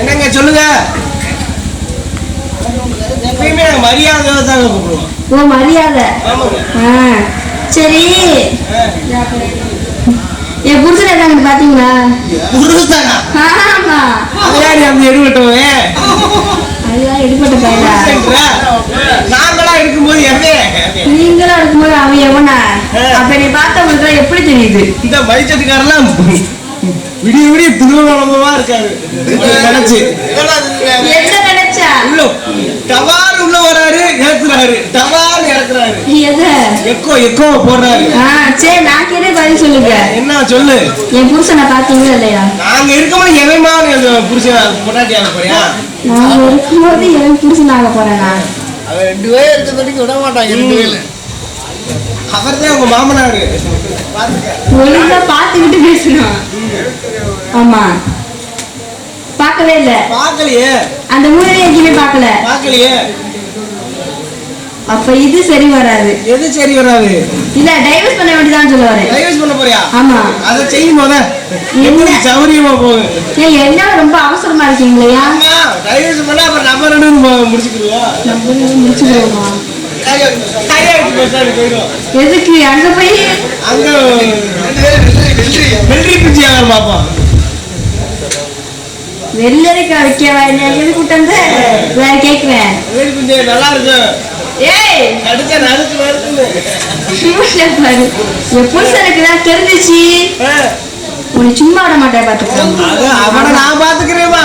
என்னங்க சொல்லுங்க? எப்பயுமே நாங்க மரியாதை தாங்க கூப்பிடுவோம். ஓ மரியாதை. சரி. என் புருஷன் இருக்காங்க பாத்தீங்களா புருஷனா? ஆமா. அதுதான் பையனா? இருக்கும்போது நீங்களும் இருக்கும்போது அவன் எவனா? அப்ப நீ பார்த்தவங்களுக்கு எப்படி தெரியுது? இந்த மைச்சட்டுக்காரெல்லாம் விடிய விடிய திருவண்ணாமலமா இருக்காரு. நினைச்சு? என்ன நினைச்சா? உள்ள டவார் உள்ள வராரு ஏத்துறாரு டவார் இறக்குறாரு. எது? எக்கோ எக்கோ போடுறாரு. சரி நான் கேட்டே பதில் சொல்லுங்க? என்ன சொல்லு. என் புருஷனை பாத்தீங்களா இல்லையா? நாங்க இருக்கும்போது எவமா புருஷன் பொண்டாட்டியாக போறியா? நான் இருக்கும்போது என் புருஷன் ஆக போறேனா? அவன் ரெண்டு பேரும் இருக்கிற வரைக்கும் விட மாட்டான் ரெண்டு பேரும். அவர் தான் உங்க மாமனாரு. ஒழுங்கா பாத்துக்கிட்டு பேசணும். ஆமா. பார்க்கவே இல்ல. பாக்கலையே அந்த மூலையை எங்கேயுமே பார்க்கல. பாக்கலையே அப்ப இது சரி வராது. எது சரி வராது? இல்ல டைவர்ஸ் பண்ண வேண்டியதான் சொல்ல வரேன் டைவர்ஸ் பண்ண போறியா? ஆமா. அதை செய்யும் போத என்ன? சௌரியமா போகுது? ஏன் என்ன ரொம்ப அவசரமா இருக்கீங்களா ஆமா டைவர்ஸ் பண்ணா அப்புறம் நம்ம ரெண்டு நம்ம முடிச்சுக்கிறோமா கையாட்டு பேசாது போயிடும் எதுக்கு? அங்க போய்? அங்க ரெண்டு வெள்ளரி பிஞ்சு யாரும் பார்ப்போம். வெள்ளரிக்காய் வைக்கவா என்ன எது கூட்டம் வேற கேக்குறேன். நல்லா இருக்கும். ஏய்! கடிச்ச நறுக்கு நறுக்குன்னு டியூஷன் பாரு. என் புருஷனுக்கு தான் தெரிஞ்சிச்சு. உன்னை சும்மா விட மாட்டேன் பாத்துக்கோ அது அவனை நான் பாத்துக்கிறேன்மா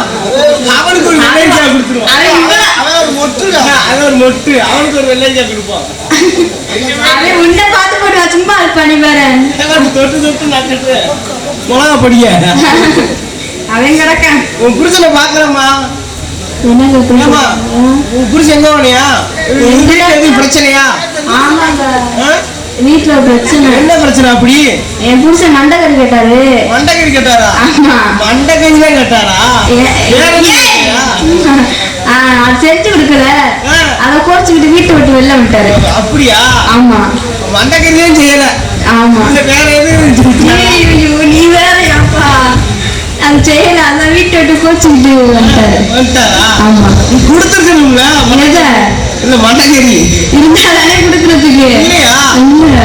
அவனுக்கு ஒரு வெள்ளரிக்காய் கொடுத்துருவோம் அவன் ஒரு மொட்டு. அவன் ஒரு மொட்டு. அவனுக்கு ஒரு வெள்ளரிக்காய் கொடுப்போம் அவன் உன்னை பார்த்து போட்டு சும்மா இருப்பா நீ வேற. தொட்டு தொட்டு நட்டுட்டு. மிளகா படிய. அவன் கிடக்கான். உன் புருஷனை பாக்குறேம்மா என்ன ஏம்மா உன் புருஷன் எங்க வீட்டுல எதுவும் பிரச்சனையா? ஆமாங்க. ஒரு பிரச்சனை. என்ன பிரச்சனை அப்படி? என் புருஷன் மண்டகரி கேட்டாரு. மண்டக்கறி கேட்டாரா? ஆமா. மண்டக்கறி தான் கேட்டாரா? செஞ்சு கொடுக்கல. அதை கோச்சிக்கிட்டு வீட்டை விட்டு வெளில விட்டாரு அப்படியா? ஆமா. மண்டக்கறி தான் செய்யல. ஆமா. வேற எதுவும் நீ வேற அப்பா அது செய்யல. அதான் வீட்டை விட்டு கோச்சிக்கிட்டு வந்துட்டாரு. ஆமா. கொடுத்துருக்கணும்ல. இல்ல மண்டக்கறி இருந்தாலே கொடுக்கறதுக்கு? இல்லையா? இல்ல.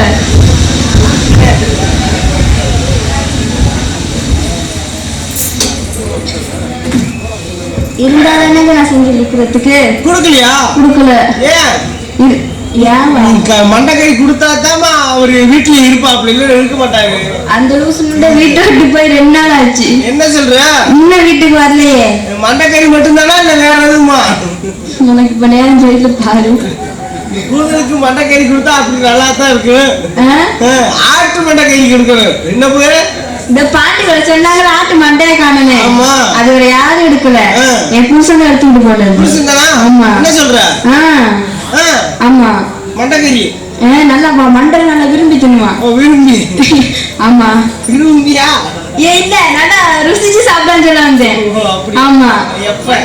இருந்தாதானே நான் செஞ்சு நிக்கிறதுக்கு கொடுக்கலையா? கொடுக்கல. ஏன் இரு- ஏன்வா? க- மண்டக்கறி கொடுத்தா தாமா அவரு வீட்டுல இருப்பாப்ல இல்ல இருக்க மாட்டாரு. அந்த லூசு முண்டை வீட்டை விட்டு போய் ரெண்டு நாள் ஆச்சு. என்ன சொல்ற? இன்னும் வீட்டுக்கு வரலையே. மண்டக்கறி மட்டும்தானா இல்ல வேற எதுவுமா? உனக்கு இப்ப நேரம் போயிட்டு பாரு. கூதலுக்கு மண்டக்கறி கொடுத்தா அப்படி நல்லா தான் இருக்கு ஆட்டு மண்டக்கறி கொடுக்கணும். என்ன பேரு? இந்த பாட்டி வர சொன்னாங்க ஆட்டு மண்டையை காணுமே ஆமா. அது வேற யாரும் எடுக்கல. என் புருஷன் எடுத்துக்கிட்டு போனது. புருஷன்தானா ஆமா. என்ன சொல்ற? ஆமா. மண்டக்கறி. நல்லா பா- மண்டை நல்லா விரும்பி தின்னுவான் விரும்பி. ஆமா. விரும்பியா? ஏ இல்ல நல்லா ருசிச்சு சாப்பிடான்னு சொல்ல வந்தேன். ஆமா. எப்ப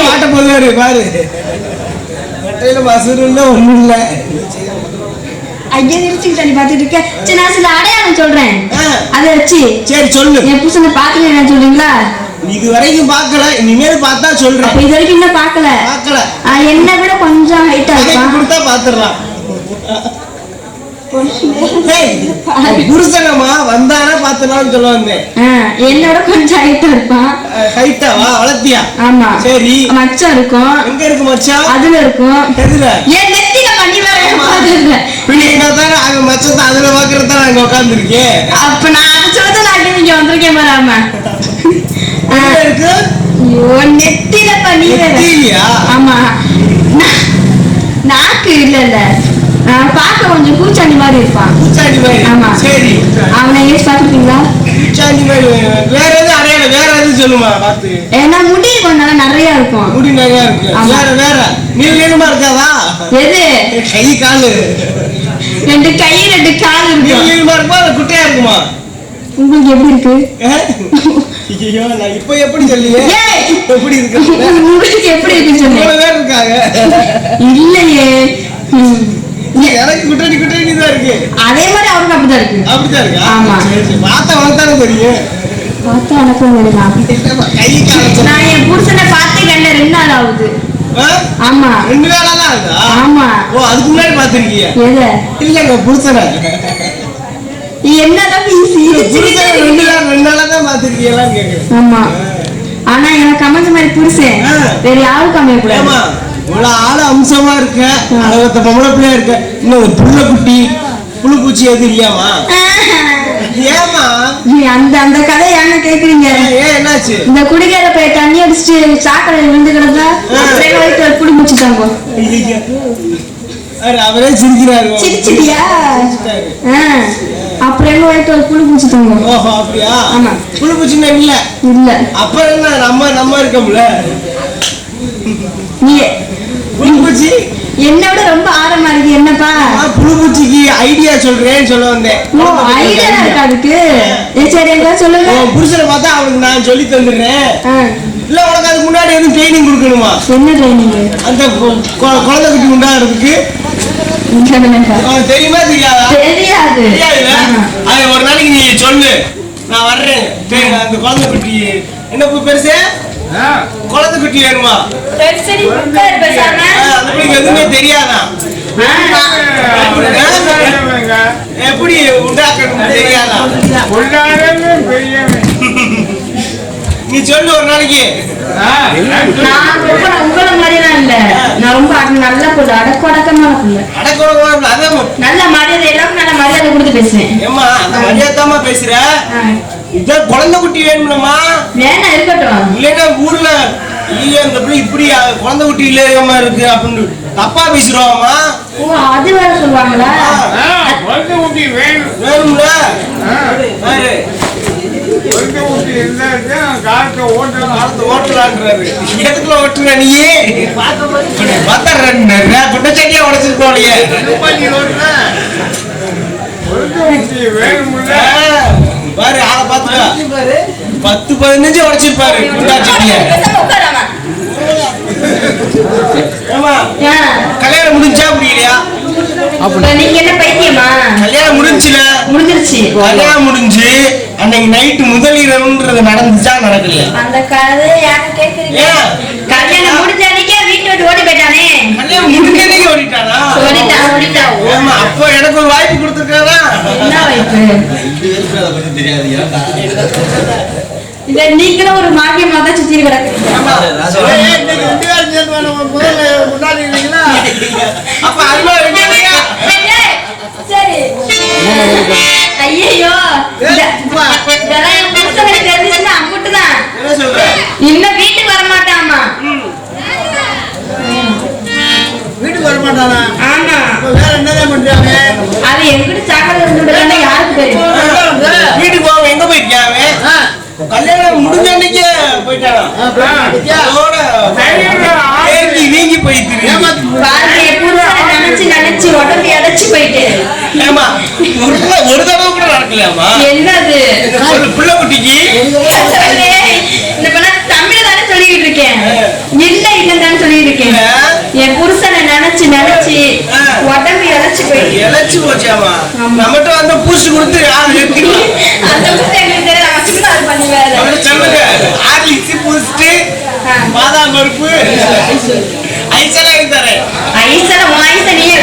வாட்ட போதாரு பாரு. மட்டையில ஒண்ணும் இல்ல. ஐயா நிறுத்திக்கிட்ட நீ பாத்துட்டு இருக்க. சரி நான் சில அடையாளம் சொல்றேன். அதை வச்சு சரி சொல்லு. என் புருஷனை பாத்துட்டு என்ன சொல்றீங்களா? இது வரைக்கும் பார்க்கல இனிமேல் பார்த்தா சொல்றேன். இது வரைக்கும் இன்னும் பாக்கல பார்க்கல. ஆ, என்னை விட கொஞ்சம் ஹைட்டா கொடுத்தா பாத்துடலாம் புருஷனம்மா வந்தானா பாத்துலாம்னு சொல்ல வந்தேன் என்னோட கொஞ்சம் ஹைட்டா இருப்பான் ஹைட்டாவா வளர்த்தியா? ஆமா. சரி. மச்சம் இருக்கும். எங்க இருக்கு மச்சான் அதுல இருக்கும். எதுல? ஏன் நெத்தில பண்ணி பாத்துருக்க பிள்ளைங்க அங்க மச்சத்தை அதுல பாக்குறது அங்க உட்காந்துருக்கேன் அப்ப நான் அதை சொல்றது நான் இங்க வந்திருக்கேன் எங்க இருக்கு? நெத்தில பண்ணி? ஆமா. நாக்கு இல்ல இல்ல பார்க்க கொஞ்சம் பூச்சாண்டி மாதிரி இருப்பான் பூச்சாண்டி மாதிரி ஆமா. சரி. அவனை எங்கேயும் பாத்துருக்கீங்களா பூச்சாண்டி மாதிரி வேற எது அடையாளம் வேற எது சொல்லுமா பார்த்து ஏன்னா முடி கொஞ்சம் நிறைய இருக்கும். முடி நிறையா இருக்கு. வேற வேற. நீள் நீளமா இருக்காதா எது? கை காலு. ரெண்டு கை ரெண்டு கால் நீள் இருக்கும். நீளமா இருக்குமா குட்டையா இருக்குமா? உங்களுக்கு எப்படி இருக்கு? ஐயோ நான் இப்ப எப்படி சொல்லியே! எப்படி இருக்கு? உங்களுக்கு எப்படி இருக்குன்னு சொல்லு இவ்வளவு பேர் இருக்காங்க. இல்லையே. எனக்கு குட்டடி குட்டடி தான் இருக்கு. அதே மாதிரி அவருக்கு அப்படிதான் இருக்கு. அப்படிதான் இருக்கா? ஆமா. பார்த்தா தானே தெரியும். பார்த்தா காலம் நான் என் புருஷனை பார்த்து கண்ட ரெண்டு நாள் ஆகுது. ஆமா. ரெண்டு வேலை தான் ஆகுதா? ஆமா. ஓ அதுக்கு முன்னாடி பாத்திருக்கீங்க எதை? இல்லங்க புருஷனை. நீ என்னதான் புருஷனை ரெண்டு நாள் ரெண்டு நாளா தான் பாத்திருக்கீங்களான்னு கேக்குறேன். ஆமா. ஆனா எனக்கு அமைஞ்ச மாதிரி புருஷன். வேற யாருக்கும் அமைய கூடாது ஏமா இவ்வளவு ஆளு அம்சமா இருக்க. அழகத்த பொம்பளை பிள்ளையா இருக்க. இன்னும் ஒரு புள்ள குட்டி புழு பூச்சி எதுவும் இல்லையாமா ஏமா நீ அந்த அந்த கதை ஏங்க கேக்குறீங்க? ஏன் என்னாச்சு? இந்த குடிகார போய் தண்ணி அடிச்சுட்டு சாக்கடை விழுந்து கிடந்தா வயிற்று புடி முடிச்சுட்டாங்க ஐயையோ. அவரு சிரிக்கிறாரு. சிரிச்சிட்டியா அப்புறம் எங்க வயிற்று ஒரு புழு ஓஹோ அப்படியா? ஆமா. புழு பூச்சின்னா இல்ல? இல்ல. அப்புறம் என்ன நம்ம நம்ம இருக்கோம்ல? நீ புழு பூச்சி என்ன விட ரொம்ப ஆழமா இருக்கு என்னப்பா? நான் புழு பூச்சிக்கு ஐடியா சொல்றேன்னு சொல்ல வந்தேன். ஐடியா இருக்கா அதுக்கு? சரி எங்க சொல்லுங்க. புருஷனை பார்த்தா அவனுக்கு நான் சொல்லி தந்துடுறேன். இல்ல உனக்கு அதுக்கு முன்னாடி எதுவும் ட்ரைனிங் கொடுக்கணுமா? என்ன ட்ரைனிங் அந்த குழந்தை குட்டி உண்டாகிறதுக்கு. தெரியுமா தெரியாதா? தெரியாது. அது ஒரு நாளைக்கு நீ சொல்லு. நான் வர்றேன். அந்த குழந்தை குட்டி என்ன பெருசு? குழந்தை குட்டி வேணுமா? சரி சரி உட்காரு பேசாம ஆ, அந்த எதுவுமே தெரியாதா? எப்படி உண்டாக்கணும் தெரியாதா? நீ சொல்லு ஒரு நாளைக்கு. நான் ரொம்ப உங்கள மாதிரிலாம் இல்ல. நான் ரொம்ப நல்ல புள்ள அடக்க அடக்கமான புள்ள அடக்கணும் அதான் நல்ல மரியாதை எல்லாம் நல்ல மரியாதை கொடுத்து பேசுவேன். ஏம்மா அந்த மரியாதாமா பேசுற? இதான் குழந்தை குட்டி வேணும்லம்மா. வேணா இருக்கட்டும். இல்லைன்னா ஊர்ல ஐயோ இந்த பிள்ளை இப்படி குழந்தை குட்டி இல்லாம இருக்கு அப்படின்னு தப்பா பேசுறோம்மா. ஓ அது வேற சொல்லுவாங்களா? வேணும்ல? பாரு, காலத்தை ஓட்டலான்றாரு எதுக்குள்ள ஓட்டுற நீ? பார்த்தா ரெண்டு குட்டச்சட்டியா உடைச்சிருக்கோம் பாரு ஆளை பாத்துக்க பத்து பதினஞ்சு உடைச்சிருப்பாரு கல்யாணம் முடிஞ்சா முடியலையா? நீங்க என்ன பைத்தியமா? கல்யாணம் முடிஞ்சுல. முடிஞ்சிருச்சு. கல்யாணம் முடிஞ்சு அன்னைக்கு நைட்டு முதல் இரவுன்றது நடந்துச்சா நடக்கலையா? அந்த கதை யாரும் கேக்குறீங்க? கல்யாணம் முடிஞ்ச அன்னைக்கே வீட்டு விட்டு ஓடி போயிட்டானே. கல்யாணம் முடிஞ்சதே ஆமா அப்போ எனக்கு ஒரு வாய்ப்பு கொடுத்துருக்காரா? என்ன வாய்ப்பு? இத நீங்களும் ஒரு மாகியமா தான் சுத்தி சரி. ஐயோ தெரிஞ்சுச்சுன்னா அம்புட்டுதான் என்ன கல்யாணம் முடிஞ்ச அன்னைக்கே போயிட்டானா வீங்கி போயிட்டு நினைச்சு நினைச்சு உடம்பு அடைச்சு போயிட்டு. ஏமா ஒரு தடவை- ஒரு தடவை கூட நடக்கலையாமா என்னது? ஒரு பிள்ளை குட்டிக்கு? தமிழ தானே சொல்லிட்டு இருக்கேன். இல்ல இல்லன்னு சொல்லிட்டு இருக்கேன். என் புருஷனை நினைச்சு நினைச்சு உடம்பு இழைச்சு போயிட்டு. இழைச்சு போச்சாமா. நம்மகிட்ட வந்து பூசி கொடுத்து அந்த புருஷன் எங்களுக்கு சொல்லுங்க. ஆர்லிக்ஸ் பூசிட்டு பாதாம் பருப்பு. ஐசெல்லாம் இருந்தாரு ஐசல வாய்ஸ நீயே